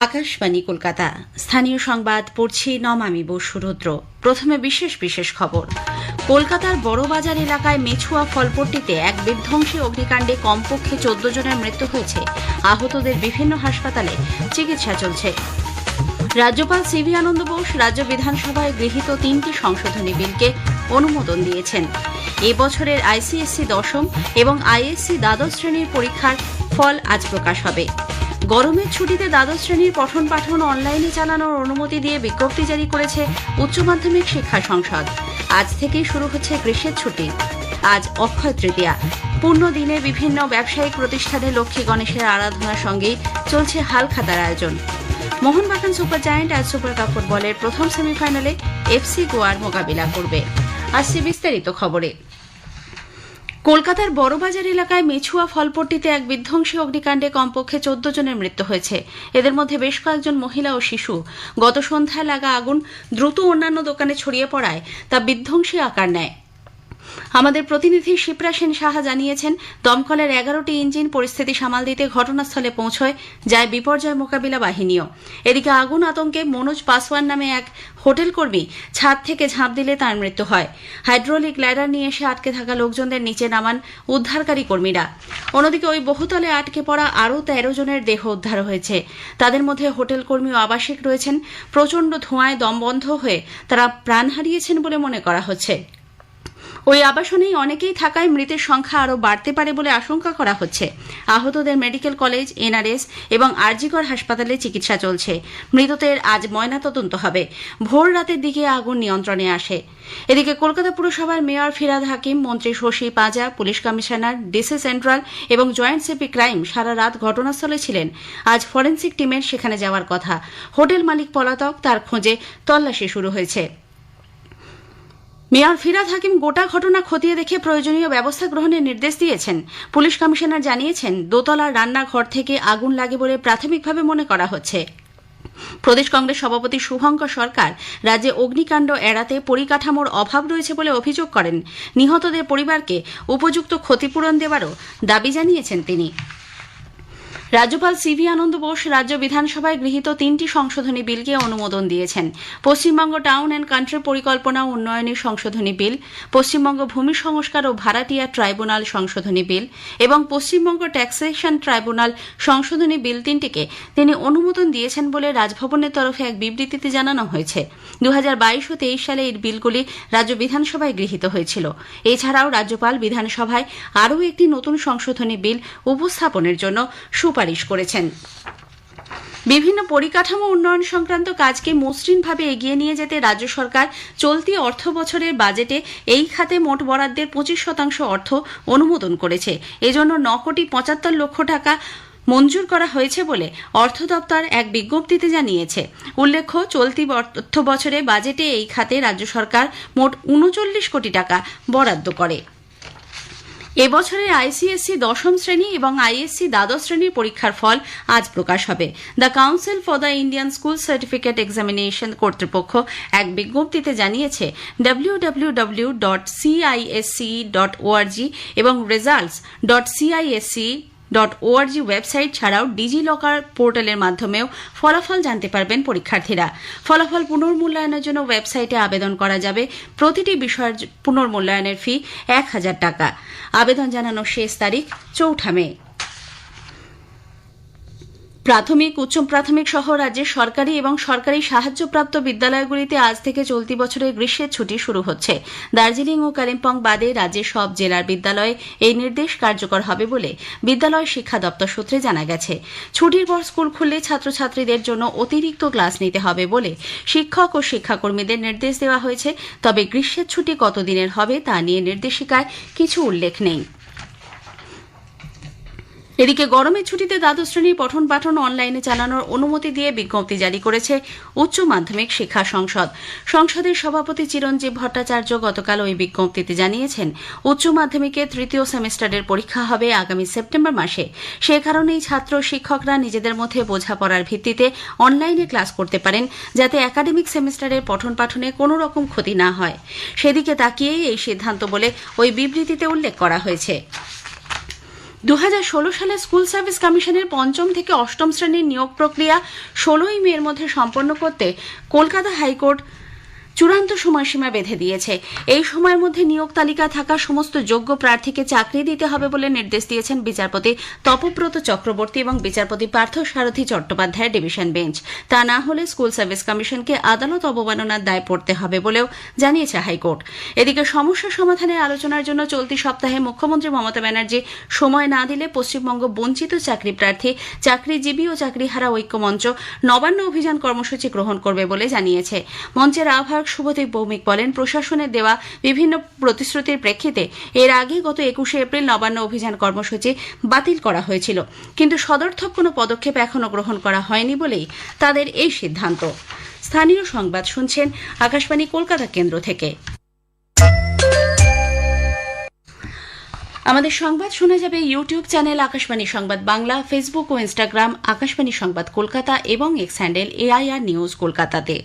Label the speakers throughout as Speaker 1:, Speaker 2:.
Speaker 1: আকাশবাণী কলকাতা। স্থানীয় সংবাদ পড়ছি নমামি বসুরুদ্র প্রথমে বিশেষ বিশেষ খবর। কলকাতার বড়বাজার এলাকায় মেছুয়া ফলপট্টিতে এক বিধ্বংসী অগ্নিকাণ্ডে কমপক্ষে চোদ্দ জনের মৃত্যু হয়েছে। আহতদের বিভিন্ন হাসপাতালে চিকিৎসা চলছে। রাজ্যপাল সিভি আনন্দ বোস রাজ্য বিধানসভায় গৃহীত তিনটি সংশোধনী বিলকে অনুমোদন দিয়েছেন। এ বছরের আইসিএসসি দশম এবং আইএসসি দ্বাদশ শ্রেণির পরীক্ষার ফল আজ প্রকাশ হবে। গরমের ছুটিতে দ্বাদশ শ্রেণির পঠন পাঠন অনলাইনে চালানোর অনুমতি দিয়ে বিজ্ঞপ্তি জারি করেছে উচ্চ মাধ্যমিক শিক্ষা সংসদ। আজ থেকেই শুরু হচ্ছে গ্রীষ্মের ছুটি। আজ অক্ষয় তৃতীয়া। পূর্ণ দিনে বিভিন্ন ব্যবসায়িক প্রতিষ্ঠানে লক্ষ্মী গণেশের আরাধনার সঙ্গেই চলছে হালখাতার আয়োজন। মোহনবাগান সুপার জায়ান্ট আজ সুপার কাপ ফুটবলের প্রথম সেমিফাইনালে এফসি গোয়ার মোকাবিলা করবে। আসছে বিস্তারিত খবরে। কলকাতার বড়বাজার এলাকায় মেছুয়া ফলপট্টিতে এক বিধ্বংসী অগ্নিকাণ্ডে কমপক্ষে চোদ্দ জনের মৃত্যু হয়েছে। এদের মধ্যে বেশ কয়েকজন মহিলা ও শিশু। গত সন্ধ্যায় লাগা আগুন দ্রুত অন্যান্য দোকানে ছড়িয়ে পড়ায়, তা বিধ্বংসী আকার নেয়। আমাদের প্রতিনিধি শিপ্রা সেন সাহা জানিয়েছেন, দমকলের এগারোটি ইঞ্জিন পরিস্থিতি সামাল দিতে ঘটনাস্থলে পৌঁছয়, যায় বিপর্যয় মোকাবিলা বাহিনীও। এদিকে আগুন আতঙ্কে মনোজ পাসওয়ান নামে এক হোটেল কর্মী ছাদ থেকে ঝাঁপ দিলে তার মৃত্যু হয়। হাইড্রোলিক ল্যাডার নিয়ে এসে আটকে থাকা লোকজনদের নিচে নামান উদ্ধারকারী কর্মীরা। অন্যদিকে ওই বহুতলে আটকে পড়া আরও তেরো জনের দেহ উদ্ধার হয়েছে। তাদের মধ্যে হোটেল কর্মী ও আবাসিক রয়েছেন। প্রচণ্ড ধোঁয়ায় দম বন্ধ হয়ে তারা প্রাণ হারিয়েছেন বলে মনে করা হচ্ছে। ওই আবাসনেই অনেকেই থাকায় মৃতের সংখ্যা আরও বাড়তে পারে বলে আশঙ্কা করা হচ্ছে। আহতদের মেডিকেল কলেজ, এনআরএস এবং আরজিকর হাসপাতালে চিকিৎসা চলছে। মৃতদের আজ ময়নাতদন্ত হবে। ভোর রাতের দিকে আগুন নিয়ন্ত্রণে আসে। এদিকে কলকাতা পুরসভার মেয়র ফিরাদ হাকিম, মন্ত্রী Shashi Panja, police commissioner DC central এবং জয়েন্ট সিপি ক্রাইম সারা রাত ঘটনাস্থলে ছিলেন। আজ ফরেন্সিক টিমের সেখানে যাওয়ার কথা। হোটেল মালিক পলাতক, তার খোঁজে তল্লাশি শুরু হয়েছে। মেয়র ফিরাদ হাকিম গোটা ঘটনা খতিয়ে দেখে প্রয়োজনীয় ব্যবস্থা গ্রহণের নির্দেশ দিয়েছেন। পুলিশ কমিশনার জানিয়েছেন, দোতলার রান্নাঘর থেকে আগুন লাগে বলে প্রাথমিকভাবে মনে করা হচ্ছে। প্রদেশ কংগ্রেস সভাপতি শুভঙ্কর সরকার রাজ্যে অগ্নিকাণ্ড এড়াতে পরিকাঠামোর অভাব রয়েছে বলে অভিযোগ করেন। নিহতদের পরিবারকে উপযুক্ত ক্ষতিপূরণ দেওয়ারও দাবি জানিয়েছেন তিনি। রাজ্যপাল সিভি আনন্দ বোস রাজ্য বিধানসভায় গৃহীত তিনটি সংশোধনী বিলকে অনুমোদন দিয়েছেন। পশ্চিমবঙ্গ টাউন অ্যান্ড কান্ট্রি পরিকল্পনা উন্নয়নের সংশোধনী বিল, পশ্চিমবঙ্গ ভূমি সংস্কার ও ভাড়াটিয়া ট্রাইব্যুনাল সংশোধনী বিল এবং পশ্চিমবঙ্গ ট্যাক্সেশন ট্রাইব্যুনাল সংশোধনী বিল তিনটিকে তিনি অনুমোদন দিয়েছেন বলে রাজভবনের তরফে এক বিবৃতিতে জানানো হয়েছে। দু ও তেইশ সালে এই বিলগুলি রাজ্য বিধানসভায় গৃহীত হয়েছিল। এছাড়াও রাজ্যপাল বিধানসভায় আরও একটি নতুন সংশোধনী বিল উপস্থাপনের জন্য সুপারিশ করেছেন। বিভিন্ন পরিকাঠামো উন্নয়ন সংক্রান্ত কাজকে মসৃণভাবে এগিয়ে নিয়ে যেতে রাজ্য সরকার চলতি অর্থ বছরের বাজেটে এই খাতে মোট বরাদ্দের পঁচিশ শতাংশ অর্থ অনুমোদন করেছে। এজন্য ন কোটি পঁচাত্তর লক্ষ টাকা মঞ্জুর করা হয়েছে বলে অর্থ দপ্তর এক বিজ্ঞপ্তিতে জানিয়েছে। উল্লেখ্য, চলতি অর্থ বছরে বাজেটে এই খাতে রাজ্য সরকার মোট উনচল্লিশ কোটি টাকা বরাদ্দ করে। এবছরের আইসিএসসি দশম শ্রেণি এবং আইএসসি দ্বাদশ শ্রেণির পরীক্ষার ফল আজ প্রকাশ হবে। The council for the Indian school certificate examination কর্তৃপক্ষ এক বিজ্ঞপ্তিতে জানিয়েছে ডাব্লিউডাব্লিউডাব্লিউ ডট সিআইএসসি ডট ওআরজি এবং results dot CISC dot ORG website ছাড়াও ডিজি লকার পোর্টালের মাধ্যমেও ফলাফল জানতে পারবেন পরীক্ষার্থীরা। ফলাফল পুনর্মূল্যায়নের জন্য ওয়েবসাইটে আবেদন করা যাবে। প্রতিটি বিষয়ের পুনর্মূল্যায়নের ফি এক হাজার টাকা। আবেদন জানানোর শেষ তারিখ চৌঠা মে। প্রাথমিক, উচ্চ প্রাথমিক সহ রাজ্যের সরকারি এবং সরকারি সাহায্যপ্রাপ্ত বিদ্যালয়গুলিতে আজ থেকে চলতি বছরের গ্রীষ্মের ছুটি শুরু হচ্ছে। দার্জিলিং ও কালিম্পং বাদে রাজ্যের সব জেলার বিদ্যালয়ে এই নির্দেশ কার্যকর হবে বলে বিদ্যালয় শিক্ষা দপ্তর সূত্রে জানা গেছে। ছুটির পর স্কুল খুললে ছাত্রছাত্রীদের জন্য অতিরিক্ত ক্লাস নিতে হবে বলে শিক্ষক ও শিক্ষাকর্মীদের নির্দেশ দেওয়া হয়েছে। তবে গ্রীষ্মের ছুটি কতদিনের হবে তা নিয়ে নির্দেশিকায় কিছু উল্লেখ নেই। এদিকে গরমের ছুটিতে দ্বাদশ শ্রেণির পঠন পাঠন অনলাইনে চালানোর অনুমতি দিয়ে বিজ্ঞপ্তি জারি করেছে উচ্চ মাধ্যমিক শিক্ষা সংসদ। সংসদের সভাপতি চিরঞ্জীব ভট্টাচার্য গতকাল ওই বিজ্ঞপ্তিতে জানিয়েছেন, উচ্চ মাধ্যমিকের তৃতীয় সেমিস্টারের পরীক্ষা হবে আগামী সেপ্টেম্বর মাসে। সে কারণেই ছাত্র শিক্ষকরা নিজেদের মধ্যে বোঝাপড়ার ভিত্তিতে অনলাইনে ক্লাস করতে পারেন, যাতে একাডেমিক সেমিস্টারের পঠন পাঠনে কোনো রকম ক্ষতি না হয়। সেদিকে তাকিয়েই এই সিদ্ধান্ত বলে ওই বিবৃতিতে উল্লেখ করা হয়েছে। দু হাজার ষোলো সালে স্কুল সার্ভিস কমিশনের পঞ্চম থেকে অষ্টম শ্রেণির নিয়োগ প্রক্রিয়া ষোলোই মের মধ্যে সম্পন্ন করতে কলকাতা হাইকোর্ট চূড়ান্ত সময়সীমা বেঁধে দিয়েছে। এই সময়ের মধ্যে নিয়োগ তালিকায় থাকা সমস্ত যোগ্য প্রার্থীকে চাকরি দিতে হবে বলে নির্দেশ দিয়েছেন বিচারপতি তপব্রত চক্রবর্তী এবং বিচারপতি পার্থ সারথী চট্টোপাধ্যায়ের ডিভিশন বেঞ্চ। তা না হলে স্কুল সার্ভিস কমিশনকে আদালত অবমাননার দায় পড়তে হবে বলেও জানিয়েছে হাইকোর্ট। এদিকে সমস্যা সমাধানে আলোচনার জন্য চলতি সপ্তাহে মুখ্যমন্ত্রী মমতা ব্যানার্জি সময় না দিলে পশ্চিমবঙ্গ বঞ্চিত চাকরি প্রার্থী, চাকরিজীবী ও চাকরিহারা ঐক্যমঞ্চ নবান্ন অভিযান কর্মসূচি গ্রহণ করবে বলে জানিয়েছে। মঞ্চের আহ্বায়ক শুভদীপ ভৌমিক বলেন প্রশাসনের দেওয়া বিভিন্ন প্রতিশ্রুতির প্রেক্ষিতে এর আগে গত একুশে এপ্রিল নবান্ন অভিযান কর্মসূচি বাতিল করা হয়েছিল। কিন্তু সদর্থক কোনো পদক্ষেপ এখনও গ্রহণ করা হয়নি বলেই তাদের এই সিদ্ধান্ত। স্থানীয় সংবাদ শুনছেন আকাশবাণী কলকাতা কেন্দ্র থেকে। আমাদের সংবাদ শোনা যাবে ইউটিউব চ্যানেল আকাশবাণী সংবাদ বাংলা, ফেসবুক ও ইনস্টাগ্রাম, আকাশবাণী সংবাদ কলকাতা এবং এক্স হ্যান্ডেল এআইআর নিউজ কলকাতাতে।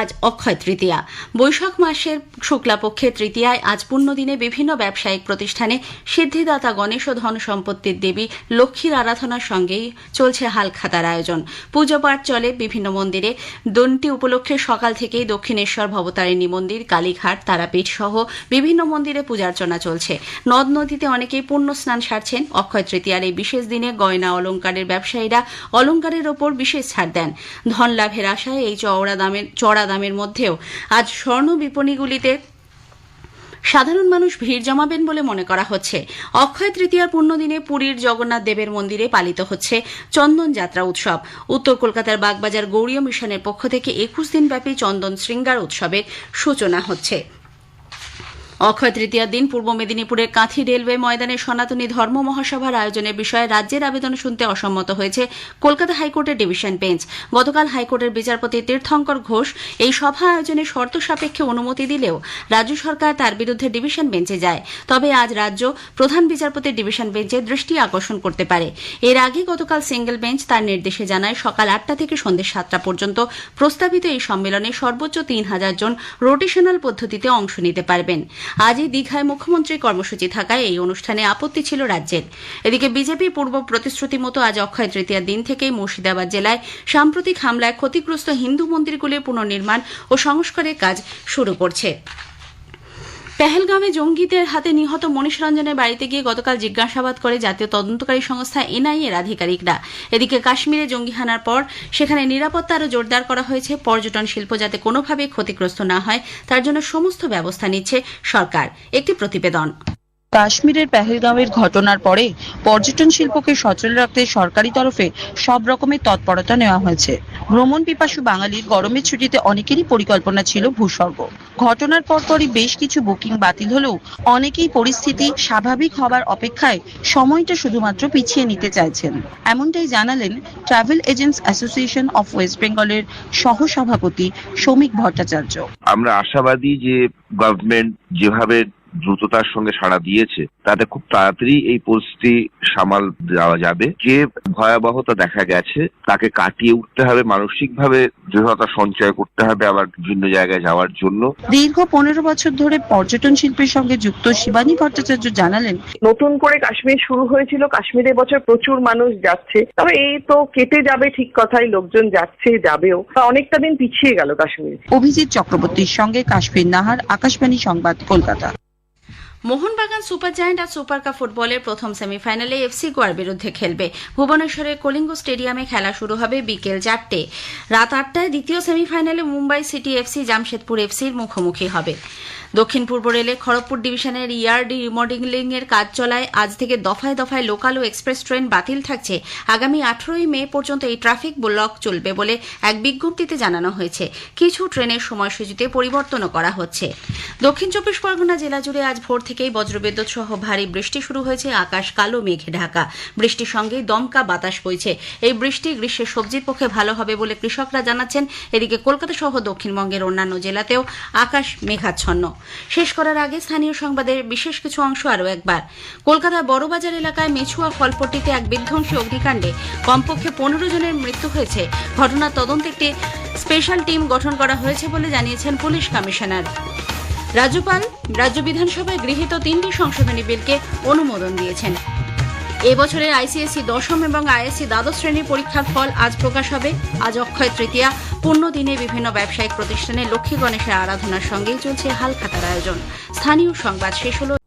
Speaker 1: আজ অক্ষয় তৃতীয়া। বৈশাখ মাসের শুক্লাপক্ষের তৃতীয়ায় আজ পুণ্যদিনে বিভিন্ন ব্যবসায়িক প্রতিষ্ঠানে সিদ্ধিদাতা গণেশ ও ধন সম্পত্তির দেবী লক্ষ্মীর আরাধনার সঙ্গেই চলছে হালখাতার আয়োজন। পুজো পাঠ চলে বিভিন্ন মন্দিরে। দন্তি উপলক্ষে সকাল থেকেই দক্ষিণেশ্বর ভবতারিণী মন্দির, কালীঘাট, তারাপীঠ সহ বিভিন্ন মন্দিরে পূজার্চনা চলছে। নদ নদীতে অনেকেই পুণ্য স্নান সারছেন। অক্ষয় তৃতীয়ার এই বিশেষ দিনে গয়না অলঙ্কারের ব্যবসায়ীরা অলঙ্কারের ওপর বিশেষ ছাড় দেন। ধন লাভের আশায় এই চওড়া দামের চড়া দামের মধ্যেও। আজ স্বর্ণ বিপণীগুলিতে সাধারণ মানুষ ভিড় জমাবেন বলে মনে করা হচ্ছে। অক্ষয় তৃতীয়ার পুণ্যদিনে পুরীর জগন্নাথ দেবের মন্দিরে পালিত হচ্ছে চন্দন যাত্রা উৎসব। উত্তর কলকাতার বাগবাজার গৌরীয় মিশনের পক্ষ থেকে একুশ দিনব্যাপী চন্দন শৃঙ্গার উৎসবের সূচনা হচ্ছে। অক্ষয় তৃতীয়ার দিন পূর্ব মেদিনীপুরের কাঁথি রেলওয়ে ময়দানে সনাতনী ধর্ম মহাসভার আয়োজনের বিষয়ে রাজ্যের আবেদন শুনতে অসম্মত হয়েছে কলকাতা হাইকোর্টের ডিভিশন বেঞ্চ। গতকাল হাইকোর্টের বিচারপতি তীর্থঙ্কর ঘোষ এই সভা আয়োজনে শর্ত সাপেক্ষে অনুমতি দিলেও রাজ্য সরকার তার বিরুদ্ধে ডিভিশন বেঞ্চে যায়। তবে আজ রাজ্য প্রধান বিচারপতির ডিভিশন বেঞ্চে দৃষ্টি আকর্ষণ করতে পারে। এর আগে গতকাল সিঙ্গেল বেঞ্চ তার নির্দেশে জানায় সকাল আটটা থেকে সন্ধ্যে সাতটা পর্যন্ত প্রস্তাবিত এই সম্মেলনে সর্বোচ্চ তিন হাজার জন রোটেশনাল পদ্ধতিতে অংশ নিতে পারবেন। আজই দীঘায় মুখ্যমন্ত্রীর কর্মসূচি থাকায় এই অনুষ্ঠানে আপত্তি ছিল রাজ্যের। এদিকে বিজেপি পূর্ব প্রতিশ্রুতি মতো আজ অক্ষয় তৃতীয়ার দিন থেকেই মুর্শিদাবাদ জেলায় সাম্প্রতিক হামলায় ক্ষতিগ্রস্ত হিন্দু মন্দিরগুলির পুনর্নির্মাণ ও সংস্কারের কাজ শুরু করছে। পেহেলগামে জঙ্গিদের হাতে নিহত মনীষ রঞ্জনের বাড়িতে গিয়ে গতকাল জিজ্ঞাসাবাদ করে জাতীয় তদন্তকারী সংস্থা এনআইএ এর আধিকারিকরা। এদিকে কাশ্মীরে জঙ্গি হানার পর সেখানে নিরাপত্তা আরও জোরদার করা হয়েছে। পর্যটন শিল্প যাতে কোনোভাবে ক্ষতিগ্রস্ত না হয়, তার জন্য সমস্ত ব্যবস্থা নিচ্ছে সরকার। একটি প্রতিবেদন।
Speaker 2: কাশ্মীরের পেহেলগাঁওয়ের ঘটনার পরে পর্যটন শিল্পকে সচল রাখতে সরকারি তরফে সব রকমের তৎপরতা নেওয়া হয়েছে। ভ্রমণ পিপাসু বাঙালির গরমের ছুটিতে অনেকেরই পরিকল্পনা ছিল ভূস্বর্গ। ঘটনার পরপরই বেশ কিছু বুকিং বাতিল হলেও অনেকেই পরিস্থিতি স্বাভাবিক হবার অপেক্ষায় সময়টা শুধুমাত্র পিছিয়ে নিতে চাইছেন। এমনটাই জানালেন travel agents association of west বেঙ্গলের সহসভাপতি শ্রমিক ভট্টাচার্য।
Speaker 3: আমরা আশাবাদী যে গভর্নমেন্ট যেভাবে দ্রুততার সঙ্গে সাড়া দিয়েছে তাতে খুব তাড়াতাড়ি এই পরিস্থিতি সামাল দেওয়া যাবে। যে ভয়াবহতা দেখা গেছে তাকে কাটিয়ে উঠতে হবে মানসিকভাবে দৃঢ়তা সঞ্চয় করতে হবে আবার বিভিন্ন জায়গায় যাওয়ার জন্য।
Speaker 2: দীর্ঘ পনেরো বছর ধরে পর্যটন শিল্পের সঙ্গে যুক্ত শিবানী ভট্টাচার্য জানালেন
Speaker 4: নতুন করে কাশ্মীর শুরু হয়েছিল কাশ্মীরে বছর প্রচুর মানুষ যাচ্ছে। তবে এই তো কেটে যাবে ঠিক কথাই লোকজন যাচ্ছে যাবেও। অনেকটা দিন পিছিয়ে গেল কাশ্মীর।
Speaker 2: অভিজিৎ চক্রবর্তীর সঙ্গে কাশ্মীর নাহার আকাশবাণী সংবাদ কলকাতা।
Speaker 1: মোহনবাগান সুপার জায়ান্ট আর সুপার কাপ ফুটবলের প্রথম সেমিফাইনালে এফসি গোয়ার বিরুদ্ধে খেলবে। ভুবনেশ্বরের কলিঙ্গ স্টেডিয়ামে খেলা শুরু হবে বিকেল চারটে। রাত আটটায় দ্বিতীয় সেমিফাইনালে মুম্বাই সিটি এফসি, জামশেদপুর এফসির মুখোমুখি হবে। দক্ষিণ পূর্ব রেলে খড়গপুর ডিভিশনের ইয়ার্ডি রিমডেলিং এর কাজ চলায় আজ থেকে দফায় দফায় লোকাল ও এক্সপ্রেস ট্রেন বাতিল থাকছে। আগামী আঠারোই মে পর্যন্ত এই ট্রাফিক ব্লক চলবে বলে এক বিজ্ঞপ্তিতে জানানো হয়েছে। কিছু ট্রেনের সময়সূচিতে পরিবর্তনও করা হচ্ছে। দক্ষিণ চব্বিশ পরগনা জেলা জুড়ে আজ ভোর থেকেই বজ্রবিদ্যুৎ সহ ভারী বৃষ্টি শুরু হয়েছে। আকাশ কালো, মেঘে ঢাকা। বৃষ্টির সঙ্গে দমকা বাতাস বইছে। এই বৃষ্টি গ্রীষ্মের সবজির পক্ষে ভালো হবে বলে কৃষকরা জানাচ্ছেন। এদিকে কলকাতা সহ দক্ষিণবঙ্গের অন্যান্য জেলাতেও আকাশ মেঘাচ্ছন্ন। শেষ করার আগে স্থানীয় সংবাদের বিশেষ কিছু অংশ আরও একবার। কলকাতার বড়বাজার এলাকায় মেছুয়া ফলপট্টিতে এক বিধ্বংসী অগ্নিকাণ্ডে কমপক্ষে পনেরো জনের মৃত্যু হয়েছে। ঘটনার তদন্তে একটি স্পেশাল টিম গঠন করা হয়েছে বলে জানিয়েছেন পুলিশ কমিশনার। রাজ্যপাল, রাজ্য বিধানসভায় গৃহীত তিনটি সংশোধনী বিলকে অনুমোদন দিয়েছেন। এবছরের আইসিএসসি দশম এবং আইএসসি দ্বাদশ শ্রেণির পরীক্ষার ফল আজ প্রকাশ হবে। আজ অক্ষয় তৃতীয়া পূর্ণ দিনে বিভিন্ন ব্যবসায়িক প্রতিষ্ঠানে লক্ষ্মী গণেশের আরাধনার সঙ্গেই চলছে হালখাতার আয়োজন। স্থানীয় সংবাদ শেষ হল